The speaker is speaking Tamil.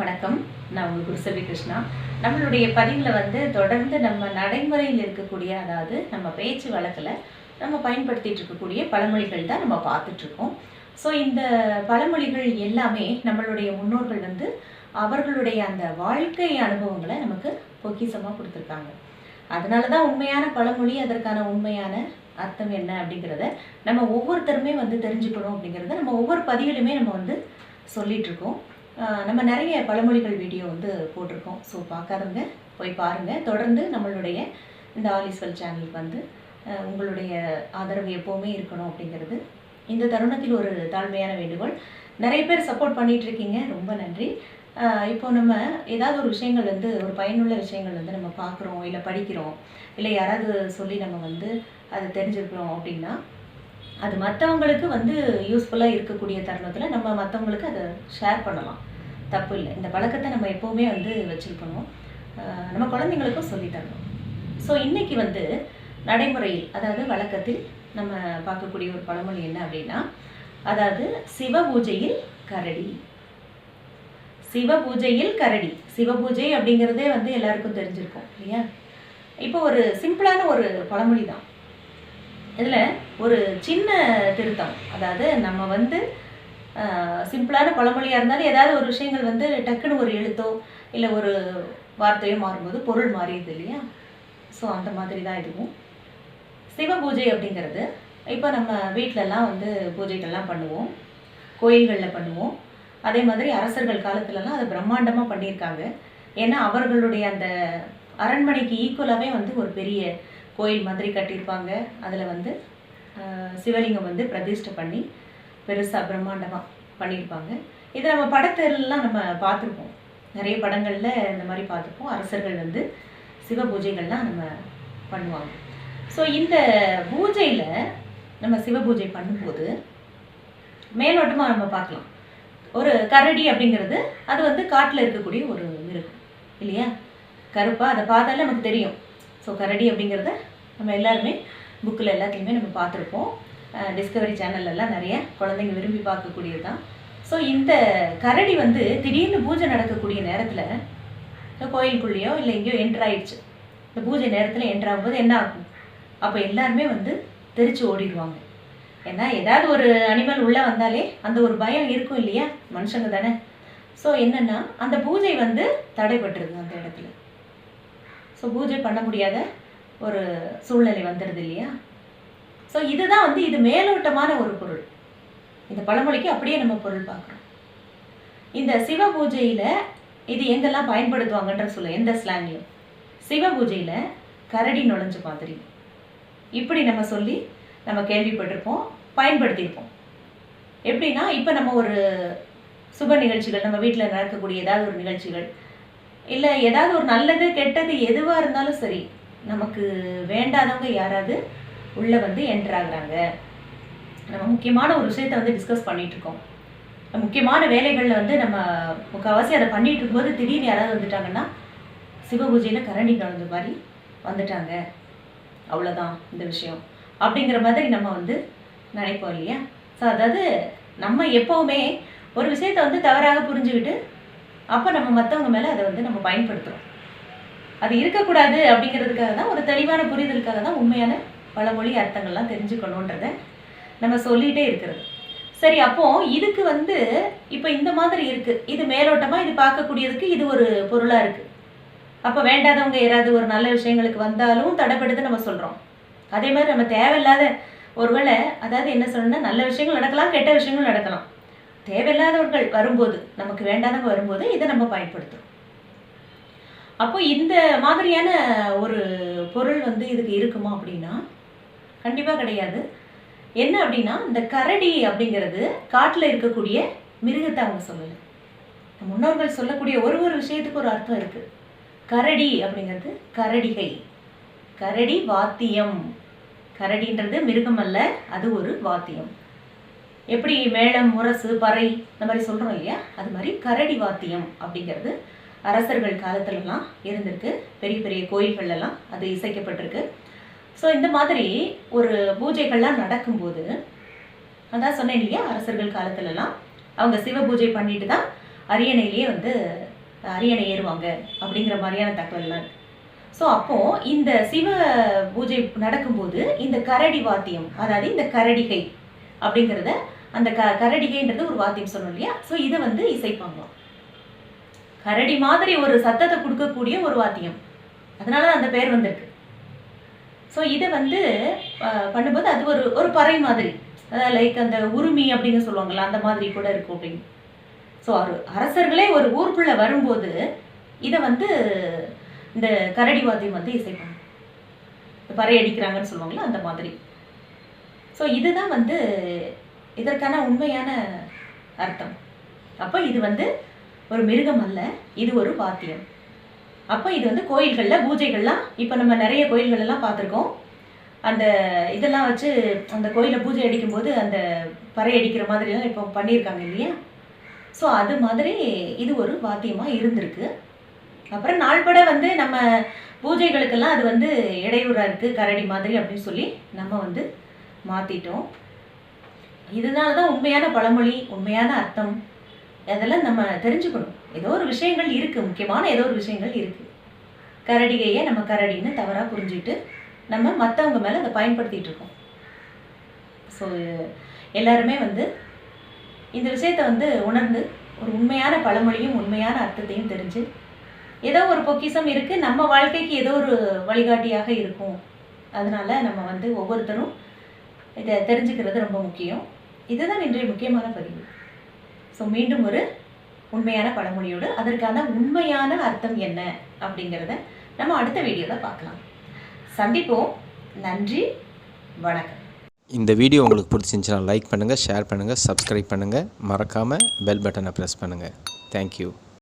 வணக்கம். நான் உங்கள் குருசவி கிருஷ்ணா. நம்மளுடைய பதிவில் வந்து தொடர்ந்து நம்ம நடைமுறையில் இருக்கக்கூடிய அதாவது நம்ம பேச்சு வழக்கில் நம்ம பயன்படுத்திகிட்டு இருக்கக்கூடிய பழமொழிகள் தான் நம்ம பார்த்துட்ருக்கோம் ஸோ இந்த பழமொழிகள் எல்லாமே நம்மளுடைய முன்னோர்கள் வந்து அவர்களுடைய அந்த வாழ்க்கை அனுபவங்களை நமக்கு பொக்கிஷமாக கொடுத்துருக்காங்க. அதனால தான் உண்மையான பழமொழி அதற்கான உண்மையான அர்த்தம் என்ன அப்படிங்கிறத நம்ம ஒவ்வொருத்தருமே வந்து தெரிஞ்சுக்கணும் அப்படிங்கிறத நம்ம ஒவ்வொரு பதிவிலுமே நம்ம வந்து சொல்லிட்டு இருக்கோம். நம்ம நிறைய பழமொழிகள் வீடியோ வந்து போட்டிருக்கோம். ஸோ பார்க்காதவங்க போய் பாருங்கள் தொடர்ந்து நம்மளுடைய இந்த ஆலிஸ்வல் சேனலுக்கு வந்து உங்களுடைய ஆதரவு எப்போவுமே இருக்கணும் அப்படிங்கிறது. இந்த தருணத்தில் ஒரு தாழ்மையான வேண்டுகோள். நிறைய பேர் சப்போர்ட் பண்ணிகிட்ருக்கீங்க ரொம்ப நன்றி. இப்போ நம்ம ஏதாவது ஒரு விஷயங்கள் வந்து ஒரு பயனுள்ள விஷயங்கள் வந்து நம்ம பார்க்குறோம் இல்லை படிக்கிறோம் இல்லை யாராவது சொல்லி நம்ம வந்து அதை தெரிஞ்சுக்கிறோம் அப்படின்னா அது மற்றவங்களுக்கு வந்து யூஸ்ஃபுல்லாக இருக்கக்கூடிய தருணத்தில் நம்ம மற்றவங்களுக்கு அதை ஷேர் பண்ணலாம். தப்பு இல்லை. இந்த பழக்கத்தை நம்ம எப்போவுமே வந்து வச்சுருக்கணும். நம்ம குழந்தைங்களுக்கும் சொல்லித்தரணும் ஸோ இன்றைக்கி வந்து நடைமுறையில் அதாவது வழக்கத்தில் நம்ம பார்க்கக்கூடிய ஒரு பழமொழி என்ன அப்படின்னா அதாவது சிவ பூஜையில் கரடி. சிவ பூஜையில் கரடி. சிவ பூஜை அப்படிங்கிறதே வந்து எல்லாருக்கும் தெரிஞ்சிருக்கும் இல்லையா? இப்போ ஒரு சிம்பிளான ஒரு பழமொழி தான் இதில் ஒரு சின்ன திருத்தம். அதாவது நம்ம வந்து ஆஹ், சிம்பிளான பழமொழியாக இருந்தாலும் ஏதாவது ஒரு விஷயங்கள் வந்து டக்குன்னு ஒரு எழுத்தோ இல்லை ஒரு வார்த்தையோ மாறும்போது பொருள் மாறியது இல்லையா? ஸோ அந்த மாதிரி தான் இதுவும். சிவ பூஜை அப்படிங்கிறது இப்போ நம்ம வீட்டிலலாம் வந்து பூஜைகள்லாம் பண்ணுவோம். கோயில்களில் பண்ணுவோம். அதே மாதிரி அரசர்கள் காலத்துலலாம் அதை பிரம்மாண்டமாக பண்ணியிருக்காங்க. ஏன்னா அவர்களுடைய அந்த அரண்மனைக்கு ஈக்குவலாகவே வந்து ஒரு பெரிய கோயில் மாதிரி கட்டியிருப்பாங்க. அதில் வந்து சிவலிங்கம் வந்து பிரதிஷ்டை பண்ணி பெருசாக பிரம்மாண்டமாக பண்ணியிருப்பாங்க. இதை நம்ம படத்திலலாம் நம்ம பார்த்துருப்போம். நிறைய படங்களில் இந்த மாதிரி பார்த்துருப்போம். அரசர்கள் வந்து சிவ பூஜைகள்லாம் நம்ம பண்ணுவாங்க. ஸோ இந்த பூஜையில் நம்ம சிவ பூஜை பண்ணும்போது மேலோட்டமாக நம்ம பார்க்கலாம். ஒரு கரடி அப்படிங்கிறது அது வந்து காட்டில் இருக்கக்கூடிய ஒரு மிருகம். இல்லையா? கருப்பாக அதை பார்த்தாலே நமக்கு தெரியும். ஸோ கரடி அப்படிங்கிறத நம்ம எல்லாருமே புக்கில் எல்லாத்தையுமே நம்ம பார்த்துருப்போம். டிஸ்கவரி சேனல்லலாம் நிறைய குழந்தைங்க விரும்பி பார்க்கக்கூடியது தான். ஸோ இந்த கரடி வந்து திடீர்னு பூஜை நடக்கக்கூடிய நேரத்தில் கோயிலுக்குள்ளேயோ இல்லை எங்கேயோ என்ட்ரு ஆயிடுச்சு. இந்த பூஜை நேரத்தில் என்ட்ரு ஆகும்போது என்ன ஆகும்? அப்போ எல்லாருமே வந்து தெரிச்சு ஓடிடுவாங்க. ஏன்னா ஏதாவது ஒரு அனிமல் உள்ளே வந்தாலே அந்த ஒரு பயம் இருக்கும் இல்லையா? மனுஷங்க தானே. ஸோ என்னென்னா அந்த பூஜை வந்து தடைபட்டுருது அந்த இடத்துல. ஸோ பூஜை பண்ண முடியாத ஒரு சூழ்நிலை வந்துடுது இல்லையா? ஸோ இதுதான் வந்து இது மேலோட்டமான ஒரு பொருள். இந்த பழமொழிக்கு அப்படியே நம்ம பொருள் பார்க்குறோம். இந்த சிவ பூஜையில் இது எங்கெல்லாம் பயன்படுத்துவாங்கன்ற சொல்ல எந்த ஸ்லாங்லையும். சிவ பூஜையில் கரடி நுழைஞ்ச மாதிரி. இப்படி நம்ம சொல்லி நம்ம கேள்விப்பட்டிருப்போம் பயன்படுத்தியிருப்போம். எப்படின்னா இப்போ நம்ம ஒரு சுப நிகழ்ச்சிகள் நம்ம வீட்டில் நடக்கக்கூடிய ஏதாவது ஒரு நிகழ்ச்சிகள் இல்லை ஏதாவது ஒரு நல்லது கெட்டது எதுவாக இருந்தாலும் சரி நமக்கு வேண்டாதவங்க யாராவது உள்ளே வந்து என்டர் ஆகுறாங்க. நம்ம முக்கியமான ஒரு விஷயத்தை வந்து டிஸ்கஸ் பண்ணிகிட்ருக்கோம் முக்கியமான வேலைகளில் வந்து நம்ம முக்கால்வாசி அதை பண்ணிகிட்டு இருக்கும்போது திடீர்னு யாராவது வந்துட்டாங்கன்னா சிவபூஜையில் கரண்டி கலந்த மாதிரி வந்துட்டாங்க. அவ்வளோதான் இந்த விஷயம். அப்படிங்கிற மாதிரி நம்ம வந்து நினைப்போம் இல்லையா? ஸோ அதாவது நம்ம எப்போவுமே ஒரு விஷயத்தை வந்து தவறாக புரிஞ்சுக்கிட்டு அப்போ நம்ம மற்றவங்க மேலே அதை வந்து நம்ம பயன்படுத்துகிறோம் அது இருக்கக்கூடாது அப்படிங்கிறதுக்காக தான் ஒரு தெளிவான புரிதலுக்காக தான் உண்மையான பழமொழி அர்த்தங்கள்லாம் தெரிஞ்சுக்கணுன்றதை நம்ம சொல்லிகிட்டே இருக்கிறது. சரி அப்போ இதுக்கு வந்து இப்போ இந்த மாதிரி இருக்கு. இது மேலோட்டமா இது பார்க்கக்கூடியதுக்கு இது ஒரு பொருளா இருக்கு. அப்போ வேண்டாதவங்க யாராவது ஒரு நல்ல விஷயங்களுக்கு வந்தாலும் தடைப்படுத்து நம்ம சொல்றோம். அதே மாதிரி நம்ம தேவையில்லாத ஒருவேளை அதாவது என்ன சொல்லணும்னா நல்ல விஷயங்கள் நடக்கலாம் கெட்ட விஷயங்கள் நடக்கலாம். தேவையில்லாதவர்கள் வரும்போது நமக்கு வேண்டாதவங்க வரும்போது இதை நம்ம பயன்படுத்துறோம். அப்போ இந்த மாதிரியான ஒரு பொருள் வந்து இதுக்கு இருக்குமா அப்படின்னா கண்டிப்பாக கிடையாது. என்ன அப்படின்னா இந்த கரடி அப்படிங்கிறது காட்டில் இருக்கக்கூடிய மிருகத்தை அவங்க சொல்லலை. முன்னோர்கள் சொல்லக்கூடிய ஒரு ஒரு விஷயத்துக்கு ஒரு அர்த்தம் இருக்குது கரடி அப்படிங்கிறது கரடிகை. கரடி வாத்தியம். கரடின்றது மிருகம் அல்ல அது ஒரு வாத்தியம். எப்படி மேளம் முரசு பறை இந்த மாதிரி சொல்கிறோம் இல்லையா? அது மாதிரி கரடி வாத்தியம் அப்படிங்கிறது அரசர்கள் காலத்துலலாம் இருந்திருக்கு. பெரிய பெரிய கோயில்கள்லாம் அது இசைக்கப்பட்டிருக்கு. ஸோ இந்த மாதிரி ஒரு பூஜைகள்லாம் நடக்கும்போது அதான் சொன்னேன் இல்லையா? அரசர்கள் காலத்துலலாம் அவங்க சிவ பூஜை பண்ணிட்டு தான் அரியணையிலேயே வந்து அரியணை ஏறுவாங்க அப்படிங்கிற மாதிரியான தகவல்லாம் ஸோ அப்போ இந்த சிவ பூஜை நடக்கும்போது இந்த கரடி வாத்தியம் அதாவது இந்த கரடிகை அப்படிங்கிறத அந்த க கரடிகைன்றது ஒரு வாத்தியம் சொன்னோம் இல்லையா? ஸோ இதை வந்து இசைப்பாங்களாம் கரடி மாதிரி ஒரு சத்தத்தை கொடுக்கக்கூடிய ஒரு வாத்தியம். அதனால அந்த பேர் வந்திருக்கு. ஸோ இதை வந்து பண்ணும்போது அது ஒரு ஒரு பறை மாதிரி. அதாவது லைக் அந்த உருமி அப்படின்னு சொல்லுவாங்கள்ல அந்த மாதிரி கூட இருக்கும் அப்படின்னு. ஸோ ஒரு அரசர்களே ஒரு ஊருக்குள்ளே வரும்போது இதை வந்து இந்த கரடி வாத்தியம் வந்து இசைப்பாங்க பறை அடிக்கிறாங்கன்னு சொல்லுவாங்கல்ல அந்த மாதிரி. ஸோ இதுதான் வந்து இதற்கான உண்மையான அர்த்தம். அப்போ இது வந்து ஒரு மிருகம் அல்ல இது ஒரு வாத்தியம். அப்போ இது வந்து கோயில்களில் பூஜைகள்லாம் இப்போ நம்ம நிறைய கோயில்களெல்லாம் பார்த்துருக்கோம். அந்த இதெல்லாம் வச்சு அந்த கோயிலில் பூஜை அடிக்கும்போது அந்த பறை அடிக்கிற மாதிரிலாம் இப்போ பண்ணியிருக்காங்க இல்லையா? ஸோ அது மாதிரி இது ஒரு வாத்தியமாக இருந்திருக்கு. அப்புறம் நாள்பட வந்து நம்ம பூஜைகளுக்கெல்லாம் அது வந்து இடையூறாக இருக்குது கரடி மாதிரி அப்படின்னு சொல்லி நம்ம வந்து மாற்றிட்டோம் இதனால தான் உண்மையான பழமொழி உண்மையான அர்த்தம் அதெல்லாம் நம்ம தெரிஞ்சுக்கணும். ஏதோ ஒரு விஷயங்கள் இருக்குது முக்கியமான ஏதோ ஒரு விஷயங்கள் இருக்குது கரடிகையை நம்ம கரடின்னு தவறாக புரிஞ்சுட்டு நம்ம மற்றவங்க மேலே அதை பயன்படுத்திகிட்டு இருக்கோம். ஸோ எல்லாருமே வந்து இந்த விஷயத்தை வந்து உணர்ந்து ஒரு உண்மையான பழமொழியும் உண்மையான அர்த்தத்தையும் தெரிஞ்சு ஏதோ ஒரு பொக்கிஷம் இருக்குது நம்ம வாழ்க்கைக்கு ஏதோ ஒரு வழிகாட்டியாக இருக்கும். அதனால நம்ம வந்து ஒவ்வொருத்தரும் இதை தெரிஞ்சுக்கிறது ரொம்ப முக்கியம். இதுதான் இன்றைய முக்கியமான பதிவு. ஸோ மீண்டும் ஒரு உண்மையான பழமொழியோடு அதற்கான உண்மையான அர்த்தம் என்ன அப்படிங்கிறத நம்ம அடுத்த வீடியோவில் பார்க்கலாம். சந்திப்போம். நன்றி. வணக்கம். இந்த வீடியோ உங்களுக்கு பிடிச்சிருந்துச்சுன்னா லைக் பண்ணுங்கள் ஷேர் பண்ணுங்கள் சப்ஸ்கிரைப் பண்ணுங்கள் மறக்காமல் பெல் பட்டனை ப்ரெஸ் பண்ணுங்கள் தேங்க்யூ